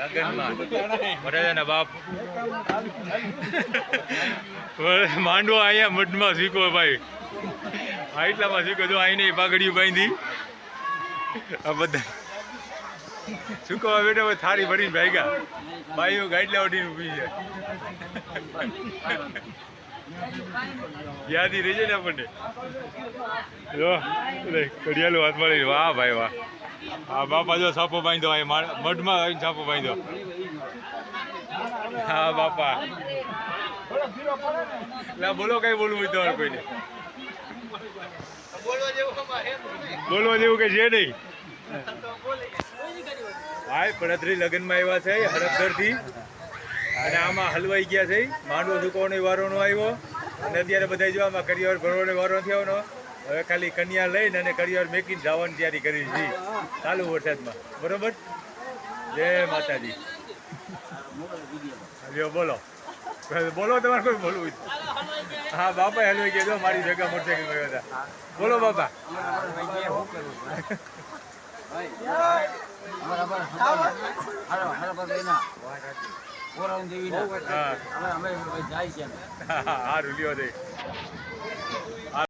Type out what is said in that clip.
લગનમાં. વરરાજાના બાપ. માંડવો અહીંયા મઢમાં શીખો ભાઈ. હા એટલામાં શીખો જો અહીં પાઘડીયું બાંધી. આ બધા. સુકવા બેઠા થાળી ભરીને ભાગ્યા. ભાઈઓ ગાઈડલા ઓઢીને ઊભી છે. યાદી રહી જાય ને આપણને. જો ઘડિયાળું હાથમાં લઈને. વાહ ભાઈ વાહ. હા, બાપા જો સાપો બાંધ્યો અહીં મઢમાં આવીને સાપો બાંધ્યો. હા, બાપા. લા, બોલો કઈ બોલવું હોય તમારે કોઈને? બોલવા જેવું કે છે નહીં? હાય પડતરી લગ્નમાં આવ્યા છે હડપદરથી અને આમાં હલવાઈ ગયા છે. માંડવો સુકવવાનો વારોનો આવ્યો. અને અત્યારે બધા જો આમાં કરિયર ભરવાનો વારો નથી આવવાનો. હવે ખાલી કન્યા લઈને અને કરિયાવર મેકીને જવાની તૈયારી કરી છે. ચાલુ વરસાદમાં. બરોબર? જય માતાજી. લ્યો બોલો. બોલો તમારે કોઈ બોલવું હા બાપા હેલો ગયા જો મારી ભેગા મોટરસાઇકલ ગયા હતા. બોલો બાપા. હા. હા. સારું લ્યો દે.